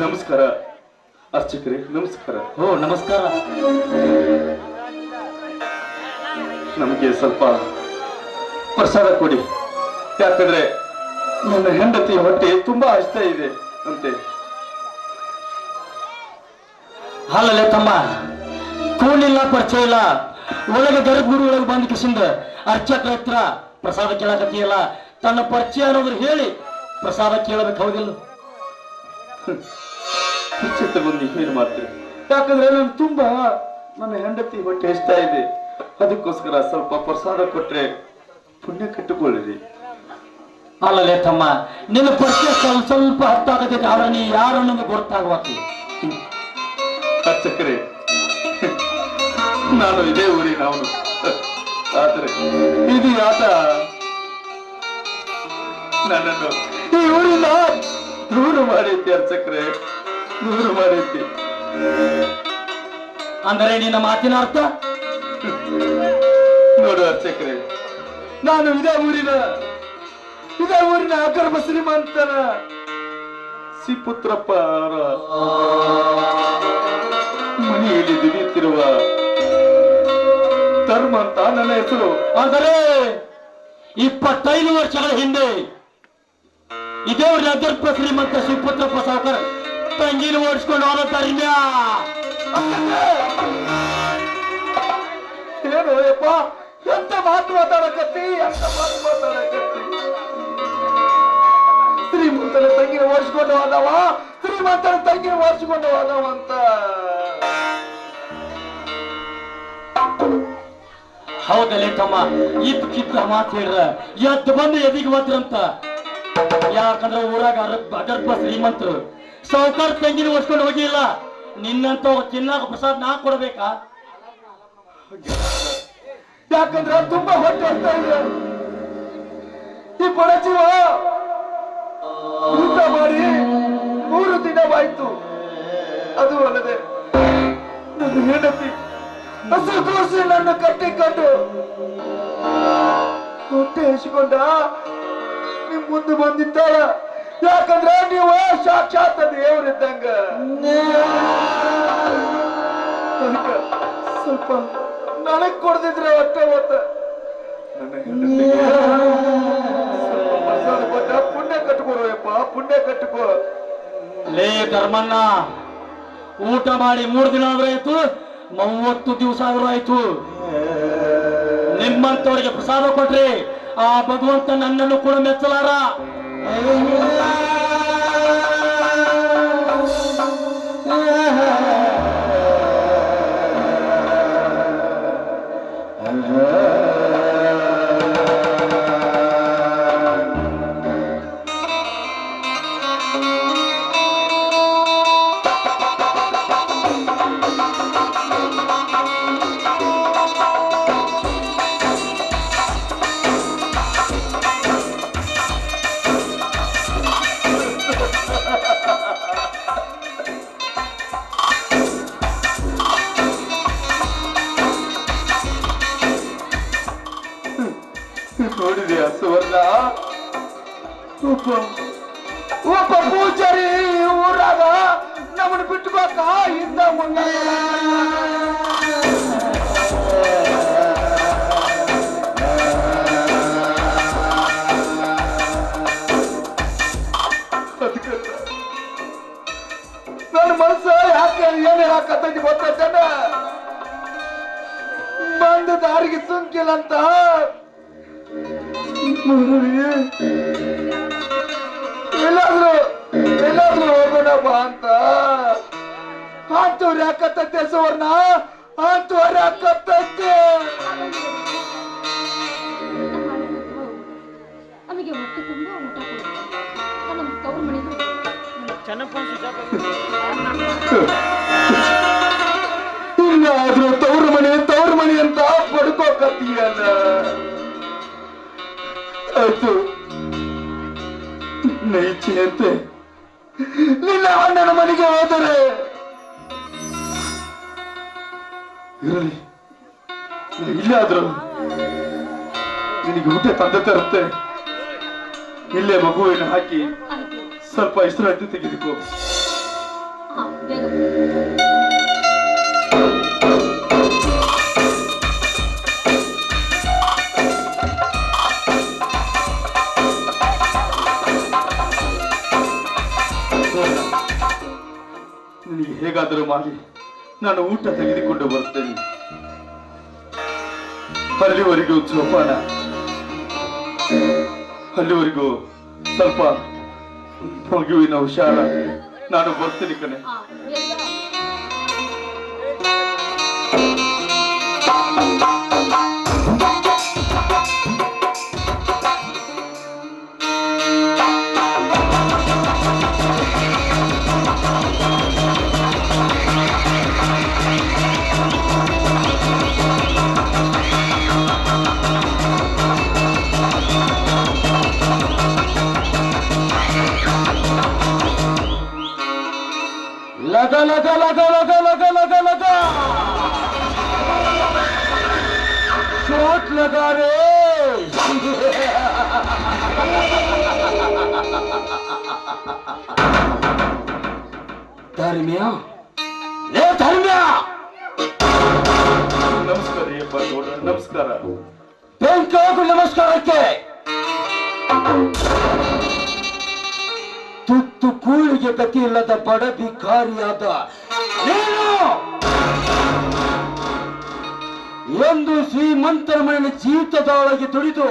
ನಮಸ್ಕಾರ ಅರ್ಚಕರೇ ನಮಸ್ಕಾರ. ಓ ನಮಸ್ಕಾರ. ನಮಗೆ ಸ್ವಲ್ಪ ಪ್ರಸಾದ ಕೊಡಿ. ಯಾಕಂದ್ರೆ ನನ್ನ ಹೆಂಡತಿ ಹೊಟ್ಟೆ ತುಂಬಾ ಅಷ್ಟ ಇದೆ ಅಂತೆ. ಹಾಲಲ್ಲೇ ತಮ್ಮ ಕೂಲಿಲ್ಲ ಪರಿಚಯ ಇಲ್ಲ. ಒಳಗೆ ಗರ್ಭಗುಡಿ ಒಳಗೆ ಬಂದ ಕಿಸಿಂದ ಅರ್ಚಕರ ಹತ್ರ ಪ್ರಸಾದ ಕೇಳಕತ್ತೀಯಲ್ಲ ತನ್ನ ಪರಿಚಯ ಅನ್ನೋದ್ರ ಹೇಳಿ ಪ್ರಸಾದ ಕೇಳಬೇಕು ಹೌದಿಲ್ಲ? ಚಿತ್ತ ಬಂದು ಏನು ಮಾಡ್ತೀರಿ ಯಾಕಂದ್ರೆ ನಾನು ತುಂಬಾ ನನ್ನ ಹೆಂಡತಿ ಹೊಟ್ಟೆ ಹೆಚ್ಚಾ ಇದೆ. ಅದಕ್ಕೋಸ್ಕರ ಸ್ವಲ್ಪ ಪ್ರಸಾದ ಕೊಟ್ರೆ ಪುಣ್ಯ ಕಟ್ಟಿಕೊಳ್ಳಿರಿ. ಅಲ್ಲಲೇ ತಮ್ಮ ನಿನ್ನ ಪರಿಚಯ ಸ್ವಲ್ಪ ಸ್ವಲ್ಪ ಹತ್ತಾಗತೈತೆ ಆದ್ರೆ ನೀ ಯಾರು ನನಗೆ ಗೊತ್ತಾಗಬೇಕು ಅರ್ಚಕರೇ ನಾನು ಇದೇ ಊರಿನ ಅವನು. ಆದ್ರೆ ಇದು ಆತ ನನ್ನನ್ನು ಈ ಊರಿನ ದೂರ ಮಾಡೈತಿ ಅರ್ಚಕ್ರೆ ದೂರ ಮಾಡೈತಿ ಅಂದರೆ ನಿನ್ನ ಮಾತಿನ ಅರ್ಥ? ನೋಡು ಅರ್ಚಕ್ರೆ ನಾನು ಇದೇ ಊರಿನ ಇದೇ ಊರಿನ ಅಕರ್ಮ ಶ್ರೀಮಂತನ ಸಿಪುತ್ರಪ್ಪ ಅವರ ಮನೆಯಲ್ಲಿ ದುಡಿಯುತ್ತಿರುವ ಧರ್ಮ ಅಂತ ನನ್ನ ಹೆಸರು. ಆದರೆ ಇಪ್ಪತ್ತೈದು ವರ್ಷಗಳ ಹಿಂದೆ ಇದೇ ನಗರ್ಪ ಶ್ರೀಮಂತ ಶಿವಪುತ್ರಪ್ಪ ಸಾವುಕಾರ. ತಂಗಿನ ಓಡಿಸ್ಕೊಂಡು ಹೋದ ತರ್ಮ್ಯ ಏನು ಯಪ್ಪ? ಎಂತ ಮಾತು ಮಾತಾಡಕತ್ತಿ? ಎಂತ ಮಾತು ಮಾತಾಡಕತ್ತಿ? ಶ್ರೀಮಂತನ ತಂಗಿನ ಓಡಿಸ್ಕೊಂಡು ಹೋದವ? ಶ್ರೀಮಂತನ ತಂಗಿನ ಓಡಿಸ್ಕೊಂಡು ಹೋದವ ಅಂತ. ಹೌದಲ್ಲೇ ತಮ್ಮ ಇದ್ ಕಿತ್ತ ಮಾತು ಹೇಳ್ರ. ಎದ್ದು ಬಂದು ಎದಿಗೆ ಹೋದ್ರಂತ? ಯಾಕಂದ್ರೆ ಊರಾಗ ಅದರ್ಪ ಶ್ರೀಮಂತರು. ಸಾವುಕಾರ ತಂಗಿನ ಹೊಸ್ಕೊಂಡು ಹೋಗಿಲ್ಲ. ನಿನ್ನಂತ ತಿನ್ನಾಕ ಪ್ರಸಾದ್ ನಾ ಕೊಡ್ಬೇಕಾ? ಯಾಕಂದ್ರೆ ತುಂಬಾ ಹೊಟ್ಟೆ ಇದೆ. ಈ ಬಡ ಊಟ ಮಾಡಿ ಮೂರು ದಿನವಾಯ್ತು. ಅದು ಅಲ್ಲದೆ ನನ್ನ ಹೆಂಡತಿ ಹಸು ಕೂಸಿ ನನ್ನ ಕಟ್ಟಿಕೊಂಡು ಹೊಟ್ಟೆ ಹಸಿಕೊಂಡ ನಿಮ್ ಮುಂದೆ ಬಂದಿದ್ದಾರ ಯಾಕಂದ್ರೆ ನೀವು ಸಾಕ್ಷಾತ್ ದೇವರಿದ್ದಂಗ. ಸ್ವಲ್ಪ ನನಗ್ ಕೊಡ್ದಿದ್ರೆ ಒಟ್ಟೆ ಒತ್ತ ಪುಣ್ಯ ಕಟ್ಕೊಡೋಯಪ್ಪ ಪುಣ್ಯ ಕಟ್ಕೋ. ಲೇ ಧರ್ಮಣ್ಣ, ಊಟ ಮಾಡಿ ಮೂರು ದಿನ ಆದ್ರೂ ಆಯ್ತು ಮೂವತ್ತು ದಿವಸ ಆದ್ರೂ ಆಯ್ತು ನಿಮ್ಮಂತವ್ರಿಗೆ ಪ್ರಸಾದ ಕೊಟ್ರಿ. ಆ ಭಗವಂತ ನನ್ನನ್ನು ಕೂಡ ಮೆಚ್ಚಲಾರ ನೋಡಿದೆಯಾ ಸುವರ್ಣ ಒಬ್ಬ ಉಪ ಪೂಜಾರಿ ಊರಾಗ ನಮ್ಮನ್ನು ಬಿಟ್ಬೇಕಾ ಇಂದ ಮುಂದೆ. ನನ್ನ ಮನಸ್ಸು ಯಾಕೆ ಏನೇ ಹೇಳಕತ್ತೈತಿ ಗೊತ್ತ ಬಂದ ದಾರಿಗೆ ಸುಂಕಿಲ್ಲ ಅಂತ ಮರಳಿಗೆ ಎಲ್ಲಾದ್ರೂ ಎಲ್ಲಾದ್ರೂ ಹೋಗೋಣಪ್ಪ ಬಾ ಅಂತ. ಅಂತವ್ರು ಯಾಕತ್ತೈತೆ ಸುವರ್ಣ? ಅಂತವ್ರು ಯಾಕತ್ತೈತೆ ನಮಗೆ ಹೊಟ್ಟೆ ತುಂಬ ಊಟ ನಮ್ಮ ತವ್ರ ಮನೆಗೆ ಇನ್ನಾದ್ರೂ ತವ್ರ ಮನೆ ತವ್ರ ಮನೆ ಅಂತ ಪಡ್ಕೋಕತ್ತೀಯಲ್ಲ. ನಿನ್ನ ಇಚ್ಛೆಯಂತೆ ನಿನ್ನ ಅಣ್ಣನ ಮನೆಗೆ ಹೋದರೆ. ಇರಲಿ. ಇಲ್ಲಾದ್ರೂ ನಿನಗೆ ಊಟ ತಂದೆ ತರುತ್ತೆ. ಇಲ್ಲೇ ಮಗುವಿನ ಹಾಕಿ ಸ್ವಲ್ಪ ವಿಶ್ರಾಂತಿ ತೆಗೆದುಕೋ ಹೇಗಾದರೂ ಮಾಡಿ ನಾನು ಊಟ ತೆಗೆದುಕೊಂಡು ಬರ್ತೇನೆ. ಅಲ್ಲಿವರೆಗೂ ಜೋಪಾನ. ಅಲ್ಲಿವರೆಗೂ ಸ್ವಲ್ಪ ಮಗುವಿನ ಹುಷಾರ ನಾನು ಬರ್ತೀನಿ ಕಣೆ. ರೇ ಧರ್ಮ್ಯ? ಲೇ ಧರ್ಮ್ಯ! ನಮಸ್ಕಾರ ನಮಸ್ಕಾರ. ಬೆಂಕಿ ನಮಸ್ಕಾರಕ್ಕೆ! ತುತ್ತು ಕೂಳಿಗೆ ಗತಿ ಇಲ್ಲದ ಬಡ ಭಿಕಾರಿಯಾದ ನೀನು! ಎಂದು ಶ್ರೀಮಂತರ ಮನೆಯ ಜೀವಿತದೊಳಗೆ ದುಡಿದು,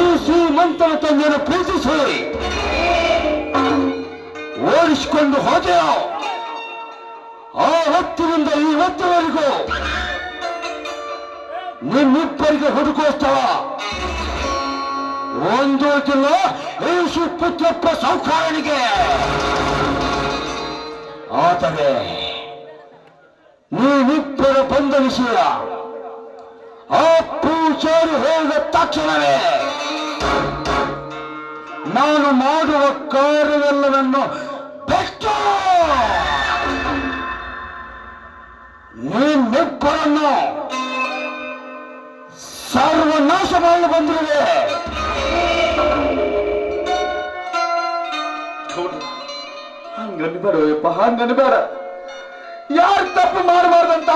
ಈ ಶ್ರೀಮಂತರ ತಂದೆಯನ್ನು ಪ್ರೀತಿಸಿ ಓಡಿಸಿಕೊಂಡು ಹೋದೆಯ, ಆ ಹೊತ್ತಿನಿಂದ ಈ ಹೊತ್ತಿನವರೆಗೂ ನಿಮ್ಮಿಬ್ಬರಿಗೆ ಹುಡುಕುವ ಸ್ಥಳ. ಒಂದು ದಿನ ಯೇಸು ಪುತ್ರಪ್ಪ ಸೌಕಾರನಿಗೆ ಆದರೆ ನೀವಿಬ್ಬರ ಬಂದ ವಿಷಯ ಆ ಪೂಜಾರಿ ಹೇಳಿದ ತಕ್ಷಣವೇ, ನಾನು ಮಾಡುವ ಕಾರ್ಯವೆಲ್ಲವನ್ನು ಬೆಟ್ಟು ನಿಮ್ಮಿಬ್ಬರನ್ನು ಸರ್ವನಾಶ ಮಾಡಲು ಬಂದಿರುವೆ ಹಂಗನ್ಬೇಡ ಹಂಗನ್ಬೇಡ ಯಾರು ತಪ್ಪು ಮಾಡಬಾರ್ದಂತ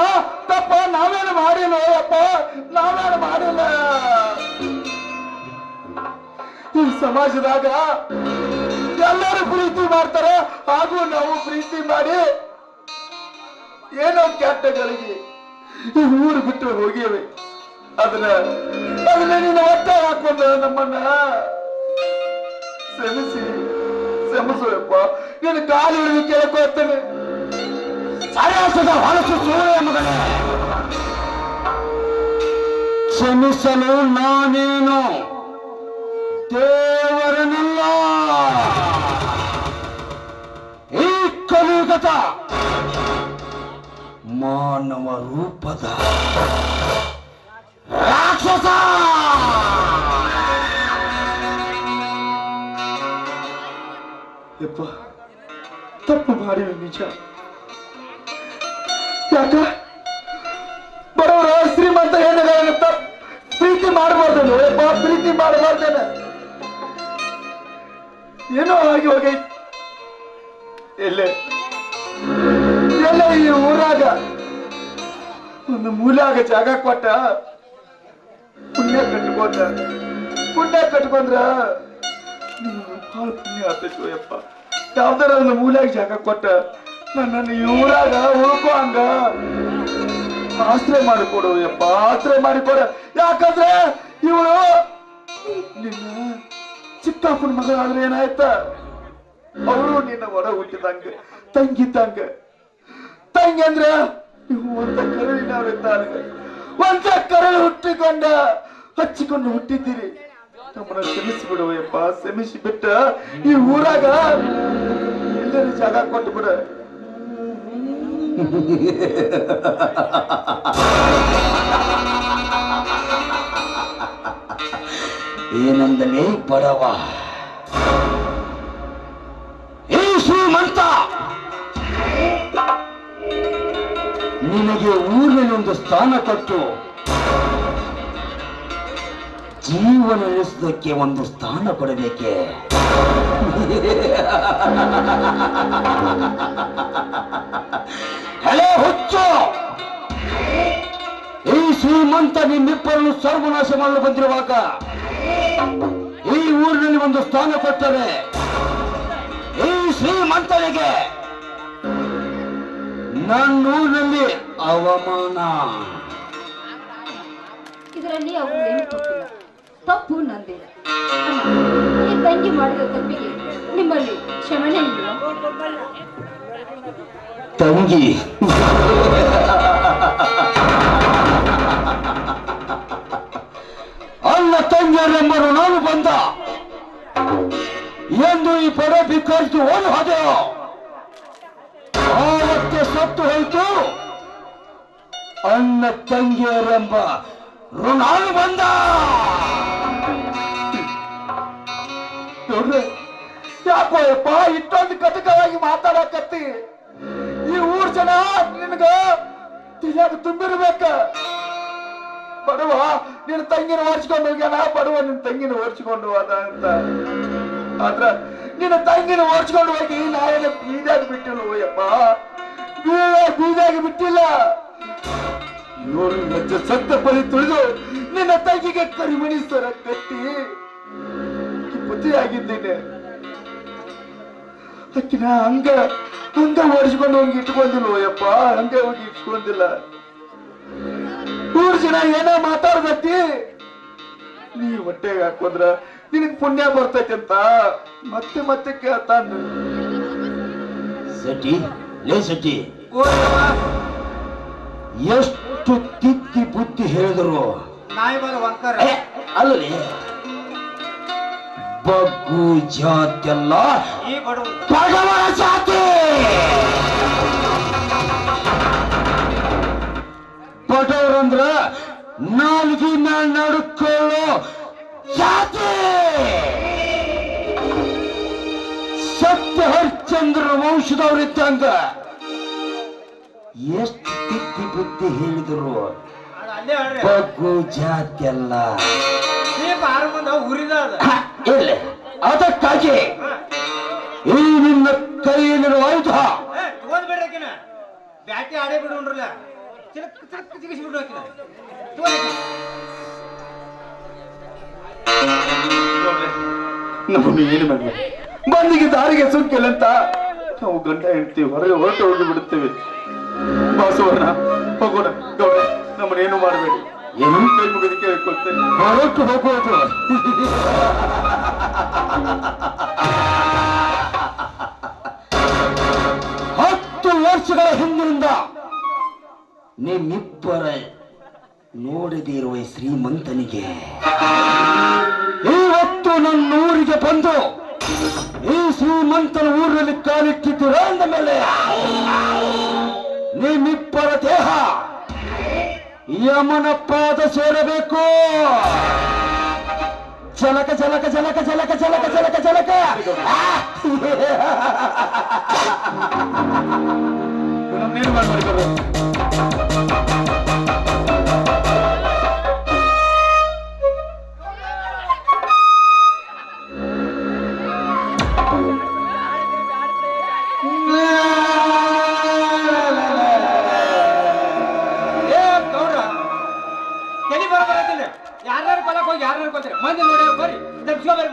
ತಪ್ಪ ನಾವೇನು ಮಾಡಿಲ್ಲ ಅಪ್ಪ ನಾವೇನು ಮಾಡಿಲ್ಲ. ಈ ಸಮಾಜದಾಗ ಎಲ್ಲರೂ ಪ್ರೀತಿ ಮಾಡ್ತಾರೆ, ಹಾಗೂ ನಾವು ಪ್ರೀತಿ ಮಾಡಿ ಏನೋ ಕೆಟ್ಟಗಳಿಗೆ ಈ ಊರು ಬಿಟ್ಟು ಹೋಗಿವೆ. ಅದನ್ನ ಅದನ್ನ ನೀನು ಒಟ್ಟೆ ಹಾಕೊಂಡ ನಮ್ಮನ್ನ ಕ್ಷಮಿಸಿ ಕ್ಷಮಿಸುವಪ್ಪ ನೀನು ಕಾಲು ಹಿಡಿದು ಕೇಳ್ಕೊಳ್ತೇನೆ ಸಯಾಸದ ಹೊಲಸು ಸೂರ್ಯ ಮಗನೇ ಕ್ಷಮಿಸಲು ನಾನೇನು ದೇವರನಲ್ಲ ಈ ಕಲಿಯುಗದ ಮಾನವ ರೂಪದ ರಾಕ್ಷಸ ಯಪ್ಪ ತಪ್ಪು ಮಾಡಿದ ನಿಜ ಯಾಕ? ಬಡವರ ಶ್ರೀಮಂತ ಹೆಣ್ಣುಗಳನ್ನ ಪ್ರೀತಿ ಮಾಡಬಾರ್ದೇನು? ಪ್ರೀತಿ ಮಾಡಬಾರ್ದೇನ? ಏನೋ ಆಗಿ ಹೋಗೈತಿ ಎಲ್ಲೇ ಎಲ್ಲ ಈ ಊರಾಗ. ಒಂದು ಮೂಲಾಗ ಜಾಗ ಕೊಟ್ಟ. ಪುಣ್ಯ ಕಟ್ಕೊಂಡ. ಪುಣ್ಯ ಕಟ್ಕೊಂಡ್ರ ಭಾಳ ಪುಣ್ಯ ಆತೈತಿ ಯಪ್ಪ ಯಾವ್ದಾರ ಒಂದು ಮೂಲಾಗ ಜಾಗ ಕೊಟ್ಟ. ನನ್ನನ್ನು ಇವರಾಗ ಊರಾಗ ಉಳ್ಕೋ ಹಂಗ. ಆಶ್ರಯ ಮಾಡಿಕೊಡು ಯಪ್ಪ, ಆಶ್ರಯ ಮಾಡಿಕೊಡು. ಯಾಕಂದ್ರೆ ಇವಳು ನಿನ್ನ ಚಿಕ್ಕಪ್ಪನ ಮಗಳಾದ್ರೆ ಏನಾಯ್ತ? ಅವಳು ನಿನ್ನ ಒಡ ಹುಟ್ಟಿದಂಗ, ತಂಗಿದ್ದಂಗ. ತಂಗಿ ಅಂದ್ರೆ ನೀವು ಒಂದ ಕರಳಿನವರಿದ್ದಾರೆ ಒಂದ ಕರಳು ಹುಟ್ಟಿಕೊಂಡ ಹಚ್ಚಿಕೊಂಡು ಹುಟ್ಟಿದ್ದೀರಿ. ನಮ್ಮನ್ನ ಕ್ಷಮಿಸಿ ಬಿಡುವಯ್ಯಪ್ಪ ಕ್ಷಮಿಸಿ ಬಿಟ್ಟ ಈ ಊರಾಗ ಎಲ್ಲರೂ ಜಾಗ ಕೊಟ್ಟು ಬಿಡ ಏನಂದಲೇ ಬಡವ ಈ ಶ್ರೀಮಂತ ನಿನಗೆ ಊರಿನಲ್ಲಿ ಒಂದು ಸ್ಥಾನ ಕೊಟ್ಟು ಜೀವನ ನಡೆಸೋದಕ್ಕೆ ಒಂದು ಸ್ಥಾನ ಕೊಡಬೇಕೆ? ಹಲೋ ಹುಚ್ಚು! ಈ ಶ್ರೀಮಂತ ನಿಮ್ಮಿಬ್ಬರನ್ನು ಸರ್ವನಾಶ ಮಾಡಲು ಬಂದಿರುವಾಗ ಈ ಊರಿನಲ್ಲಿ ಒಂದು ಸ್ಥಾನ ಕೊಟ್ಟರೆ ಈ ಶ್ರೀಮಂತನಿಗೆ ನನ್ನ ಊರಿನಲ್ಲಿ ಅವಮಾನ. ಇದರಲ್ಲಿ ಏನು ತಪ್ಪು ನಂದೇ. ಈ ತಂಗಿ ಮಾಡಿದ ತಪ್ಪಿಗೆ ನಿಮ್ಮಲ್ಲಿ ಕ್ಷಮಣೆ ಇಲ್ವಾ ತಂಗಿ. ಅಲ್ಲ ತಂಗಿಯರೆಂಬರು ನಾನು ಬಂದ. ಎಂದು ಈ ಪಡೆ ಬಿಕ್ಕರಿತು ಓಡಿ ಹೋದೆಯೋ ಆವತ್ತೆ ಸತ್ತು ಹೋಯ್ತು. ಅಣ್ಣ ತಂಗಿಯರೆಂಬ ಋಣಾನು ಬಂದ. ಯಾಕೋ ಯಪ್ಪ ಇಷ್ಟೊಂದು ಕಟಕವಾಗಿ ಮಾತಾಡಕತ್ತಿ. ಈ ಊರ್ ಜನ ನಿನಗ ತಿಳಿಯಾಗ ತುಂಬಿರ್ಬೇಕ. ಬಡವ, ನಿನ್ನ ತಂಗಿನ ಓಡಿಸ್ಕೊಂಡು ಹೋಗ್ಯಾನ, ಬಡವ ನಿನ್ನ ತಂಗಿನ ಓಡಿಸ್ಕೊಂಡು ಹೋದ ಅಂತ. ಆದ್ರ ನಿನ್ನ ತಂಗಿನ ಓಡಿಸ್ಕೊಂಡು ಹೋಗಿ ನಾಯನ ಬೀದಾಗ ಬಿಟ್ಟಿಲ್ಲ ಯಪ್ಪ ಬೀದ ಬೀದಾಗ ಬಿಟ್ಟಿಲ್ಲ. ಇವರು ಲಕ್ಷ ಸತ್ತ ಬಲಿ ತುಳಿದು ನಿನ್ನ ತಂಗಿಗೆ ಕರಿಮಣಿ ಸರ ಕಟ್ಟಿ ಪತಿಯಾಗಿದ್ದೇನೆ ಅಕ್ಕಿನ ಹಂಗ ಹಂಗ ಓಡಿಸ್ಕೊಂಡು ಹೋಗಿ ಇಟ್ಕೊಂಡಿಲ್ವ ಯಪ್ಪ? ಹಂಗೆ ಹೋಗಿ ಇಟ್ಕೊಂಡಿಲ್ಲ. ಊರ್ ಜನ ಏನೋ ಮಾತಾಡ್ಬತ್ತಿ ನೀ ಹೊಟ್ಟೆಗೆ ಹಾಕೋದ್ರ ನಿನಗ್ ಪುಣ್ಯ ಬರ್ತೈತೆ ಅಂತ ಮತ್ತೆ ಮತ್ತೆ ಕೇಳ್ತಾನ. ಸಟಿ ಲೇ ಸಟಿ ಎಷ್ಟು ತಿತ್ತಿ ಬುದ್ಧಿ ಹೇಳಿದ್ರು. ನಾಯಿ ಅಂತಾರೆ ಏ, ಅಲ್ಲಲೇ ಬಗ್ಗು ಜಾತ್ಯಲ್ಲ. ಈ ಬಡವ ಜಾತಿ. ಬಡವರಂದ್ರ ನಾಲ್ಗಿನ ನಡ್ಕೊಳ್ಳೋ ಜಾತಿ ಸತ್ಯ ಹರಿಶ್ಚಂದ್ರ ವಂಶದವರಿದ್ದಂಗ ಎಷ್ಟು ತಿದ್ದಿ ಬುದ್ಧಿ ಹೇಳಿದ್ರು. ಬಗ್ಗು ಜಾತಿ ಅಲ್ಲ. ಇಲ್ಲ ಅದಕ್ಕಾಗಿ ಕೈಯಲ್ಲಿರುವ ಆಯುಧ. ಬ್ಯಾಟಿ ಆಡೇ ಬಿಡೋಣ್ರಲ್ಲ ಬಿಡು ಆಕಿನ. ನಮ್ಮನ್ನು ಏನು ಮಾಡಲಿ ಬಂದಿಗೆ ದಾರಿಗೆ ಸುಂಕಿಲ್ಲ ಅಂತ ನಾವು ಗಂಡ ಹೆಂಡ್ತಿ ಹೊರಗೆ ಹೊರಟು ಹೋಗಿ ಬಿಡುತ್ತೇವೆ. ಬಾಸುವರ್ಣ ಹೋಗೋಣ ಗೌಡ ನಮ್ಮನ್ನೇನು ಮಾಡಬೇಡಿ. ಏನು? ಕೈ ಮುಗಿದು ಕೇಳ್ಕೊಳ್ತೇನೆ ಹೊರಟು ಹೋಗುವುದು ವರ್ಷಗಳ ಹಿಂದಿನಿಂದ ನಿಮ್ಮಿಬ್ಬರ ನೋಡದಿರುವ ಶ್ರೀಮಂತನಿಗೆ ಇವತ್ತು ನನ್ನ ಊರಿಗೆ ಬಂದು ಈ ಶ್ರೀಮಂತನ ಊರಿನಲ್ಲಿ ಕಾಲಿಟ್ಟಿದ್ದೀರ ಅಂದ ಮೇಲೆ ನಿಮ್ಮಿಬ್ಬರ ದೇಹ ಯಮನ ಪಾದ ಸೇರಬೇಕು. ঝলকে ঝলকে ঝলকে ঝলকে ঝলকে ঝলকে ঝলকে Yeah. ಯಾರು ಹೇಳ್ಕೊತಾರೆ ಮಂದಿ ನೋಡಿ ಬರ್ರಿ. ಬರ್ರಿ